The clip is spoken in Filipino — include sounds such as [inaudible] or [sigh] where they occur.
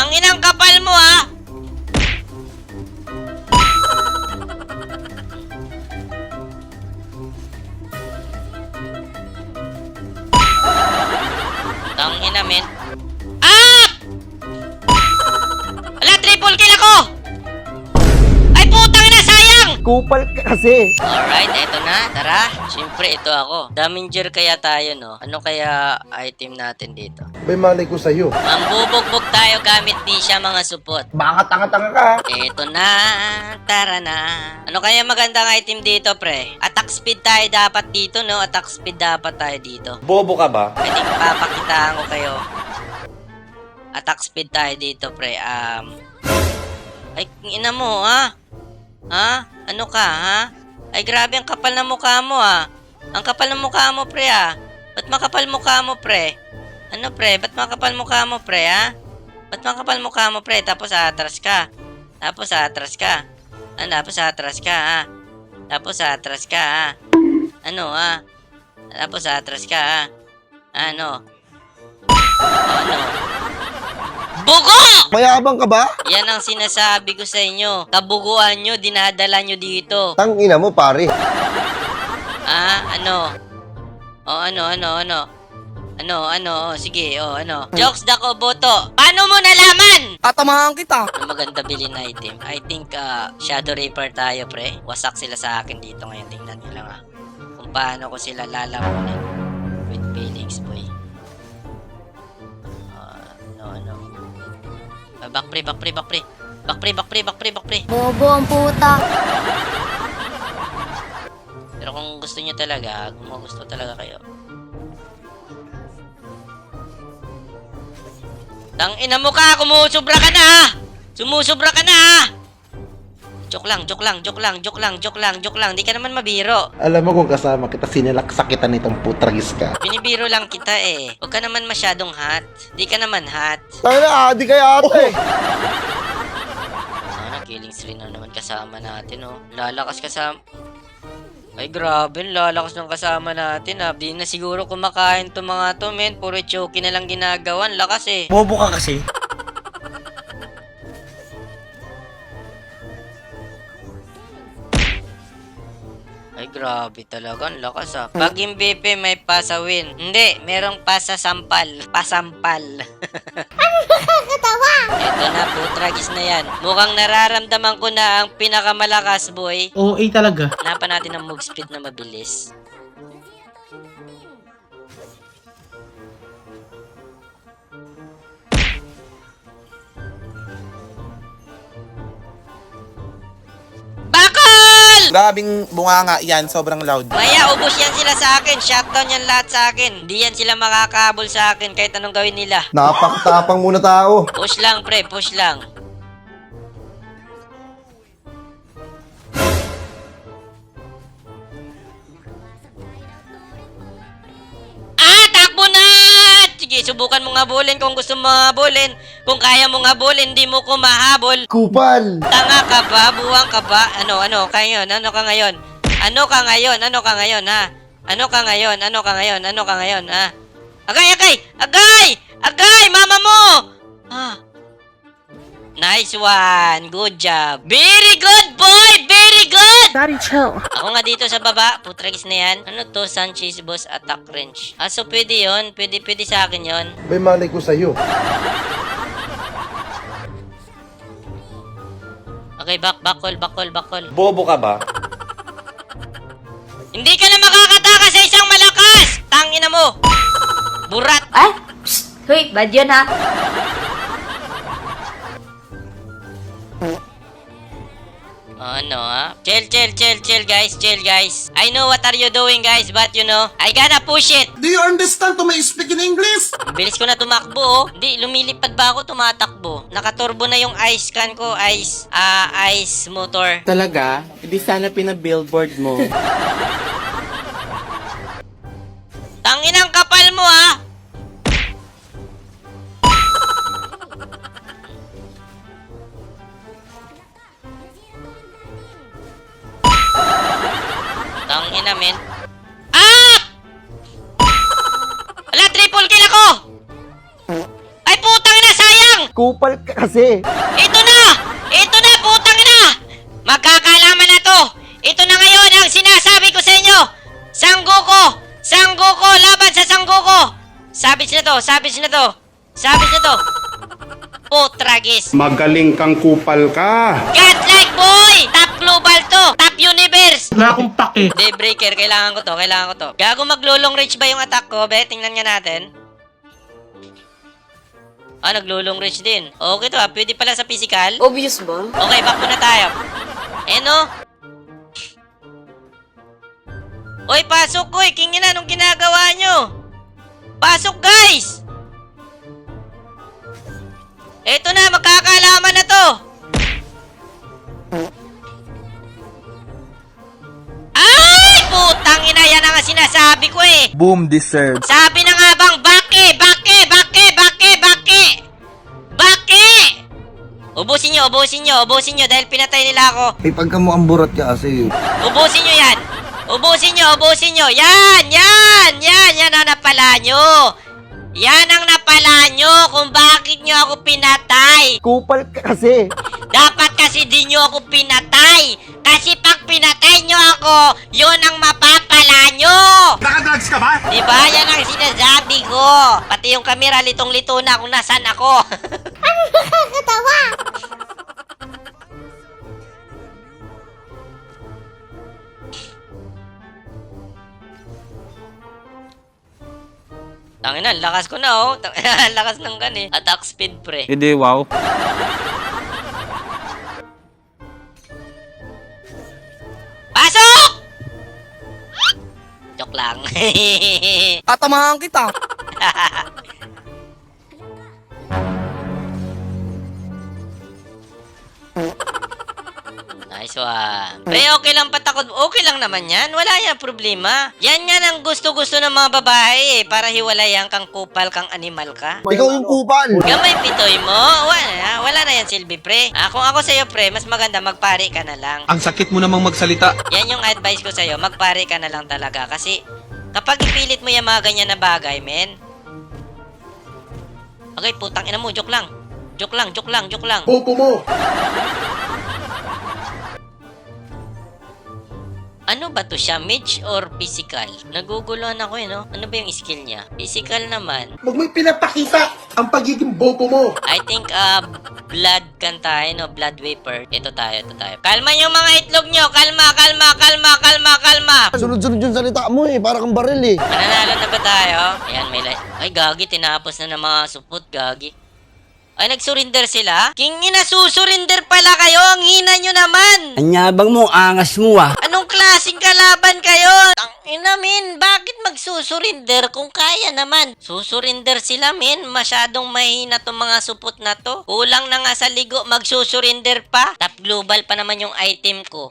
Tanginang kapal mo ha! Tangina men. Ah! Ala, triple kill ako! Kupal ka kasi. Alright, eto na. Tara. Siyempre, ito ako. Damager kaya tayo, no? Ano kaya item natin dito? May malay ko sa'yo. Mambubugbog tayo gamit di siya mga supot. Baka tanga-tanga ka. Eto na, tara na. Ano kaya magandang item dito, pre? Attack speed tayo dapat dito, no? Attack speed dapat tayo dito. Bobo ka ba? Pwede papakitaan ko kayo. Attack speed tayo dito, pre. Um, ay, ina mo, ha? Ha? Ano ka, ha? Ay, grabe, ang kapal ng mukha mo, ha? Ang kapal ng mukha mo, pre, ha? Ba't makapal mukha mo, pre? Ano, pre? Ba't makapal mukha mo, pre, ha? Ba't makapal mukha mo, pre? Tapos atras ka. Tapos atras ka. Ano, tapos atras ka, ha? Tapos atras ka, ha? Ano, ha? Tapos atras ka, ha? Ano? Ano? Bugo! Mayabang ka ba? Yan ang sinasabi ko sa inyo. Kabuguan nyo, dinadala nyo dito. Tangina mo, pare. Ah, ano? O, ano, ano, ano? Ano, ano, oh, sige, oh, ano? Jokes dako boto. Paano mo nalaman? Tatamahan kita. Ano maganda bilhin na item? I think uh, Shadow Reaper tayo, pre. Wasak sila sa akin dito ngayon. Tingnan nyo lang ah. Kung paano ko sila lalamunin. With feelings, boy. Back pre, back pre, back pre. Back pre, back pre, back pre, back pre. Bobo ang puta. Pero kung gusto niyo talaga, kung gusto talaga kayo. Tang ina mo ka, kumusubra ka na! Sumusubra ka na! Joke lang, joke lang, joke lang, joke lang, joke lang, joke lang. Di ka naman mabiro. Alam mo kung kasama kita, sinilaksa kita nitong putragis ka. Binibiro lang kita eh. Huwag ka naman masyadong hot. Di ka naman hot. Tangina, adi kaya ate. Ano, killing spree na naman kasama natin oh. Lalakas kasama. Ay grabe, ang lalakas ng kasama natin ah. Di na siguro kumakain to mga to men. Puro choky na lang ginagawan. Lakas eh. Bobo ka kasi. Ay grabe talaga, ang lakas ah. Pag yung BP may pasawin. Hindi, merong pasasampal. Pasampal. [laughs] ano nakakatawa? Ito na, putragis na yan. Mukhang nararamdaman ko na ang pinakamalakas, boy. OA talaga. Hanapan natin ang move speed na mabilis. Grabing bunganga yan, sobrang loud. Maya, ubos yan sila sa akin. Shutdown yan lahat sa akin. Hindi yan sila makakabol sa akin kahit anong gawin nila. Napakatapang muna tao. Push lang, pre. Push lang. Sige, subukan mo nga bulin kung gusto mo nga bulin. Kung kaya mo nga bulin, di mo ko mahabol. Kupal. Tanga ka ba? Buwang ka ba? Ano, ano, kayo? Ano ka ngayon? Ano ka ngayon? Ano ka ngayon, ha? Ano ka ngayon? Ano ka ngayon? Ano ka ngayon, ha? Agay, agay! Agay! Agay! Mama mo! Ah. Nice one! Good job! Very good, boy! Very good! Daddy, chill. Ako nga dito sa baba, putragis na yan. Ano to? Sanchez Boss Attack Range. Ah, so pwede yon Pwede, pwede sa akin yon May malay ko sa'yo. Okay, back, backcall, backcall, backcall. Bobo ka ba? Hindi ka na makakatakas sa isang malakas! Tangina mo! Burat! Ay! Psst! Hoy, bad yun ha. Ano ha? Chill, chill, chill, chill guys, chill guys. I know what are you doing guys, but you know, I gotta push it. Do you understand to my speak in English? Bilis ko na tumakbo oh. Hindi, lumilipad ba ako tumatakbo? Nakaturbo na yung ice can ko, ice, ah, ice motor. Talaga? Hindi sana pinabillboard mo. Tanginang kapal Tangina men. Ah! Ala, triple kill ako! Ay putang na sayang! Kupal ka kasi. Ito na! Ito na, putang ina! Magkakalaman na to! Ito na ngayon ang sinasabi ko sa inyo! Sanggoko! Sanggoko! Laban sa Sanggoko! Sabis na to! Sabis na to! Sabis na to! Putragis! Magaling kang kupal ka. Godlike boy! Top global to! Top universe! Wala akong pake. Daybreaker, kailangan ko to, kailangan ko to. Gago maglulong reach ba yung attack ko, be? Tingnan nga natin. Ah, naglulong reach din. Okay to ah, pwede pala sa physical. Obvious ba? Okay, back muna tayo. Eh no? Oy, pasok ko eh. King ina, anong ginagawa nyo? Pasok, guys! Eto na, magkakalaman na to. Ay! Putang ina, yan ang sinasabi ko eh. Boom deserved. Sabi na nga bang, bake, bake, bake, bake, bake! Bake! Ubusin nyo, ubusin nyo, ubusin nyo dahil pinatay nila ako. Eh, pagka mo ang burat ka kasi. Ubusin nyo yan! Ubusin nyo, ubusin nyo! Yan! Yan! Yan! Yan ang napala nyo! Yan ang napala nyo kung bakit nyo ako pinatay! Kupal ka kasi. Dapat kasi di nyo ako pinatay! Kasi pag pinatay nyo ako, yun ang mapapala nyo! Nakadrugs ka ba? Diba? Yan ang sinasabi ko! Pati yung kamera litong-lito na kung nasan ako! [laughs] lakas ko na oh. [laughs] Lakas ng gan eh. Attack speed pre. Hindi, wow. Pasok! Joke lang. [laughs] Tatamahan kita. [laughs] nice one. Pre, okay lang patakot. Okay lang naman yan. Wala yan problema. Yan yan ang gusto-gusto ng mga babae eh. Para hiwalayan kang kupal, kang animal ka. Ikaw yung kupal. Gamay pitoy mo. Wala, wala na yan, Silvi, pre. Ah, kung ako sa'yo, pre, mas maganda magpari ka na lang. Ang sakit mo namang magsalita. Yan yung advice ko sa'yo, magpare ka na lang talaga. Kasi, kapag ipilit mo yung mga ganyan na bagay, men. Okay, putang ina mo, joke lang. Joke lang, joke lang, joke lang. Bobo mo. Ano ba to siya, mage or physical? Naguguluhan ako eh, no? Ano ba yung skill niya? Physical naman. Huwag mo pinapakita ang pagiging bobo mo. I think, uh, blood kan tayo, no? Blood vapor. Ito tayo, ito tayo. Kalma yung mga itlog nyo! Kalma, kalma, kalma, kalma, kalma! Sunod-sunod yung salita mo eh, para kang baril eh. Mananalo na ba tayo? Ayan, may light. Ay, gagi, tinapos na ng mga supot, gagi. Ay, nag-surrender sila? King ina, susurinder pala kayo! Ang hina nyo naman! Anyabang mo, angas mo ah. Kalaban kayo? Tang ina, min, bakit magsusurinder kung kaya naman? Susurinder sila, min. Masyadong mahina tong mga supot na to. Kulang na nga sa ligo, magsusurinder pa. Top global pa naman yung item ko.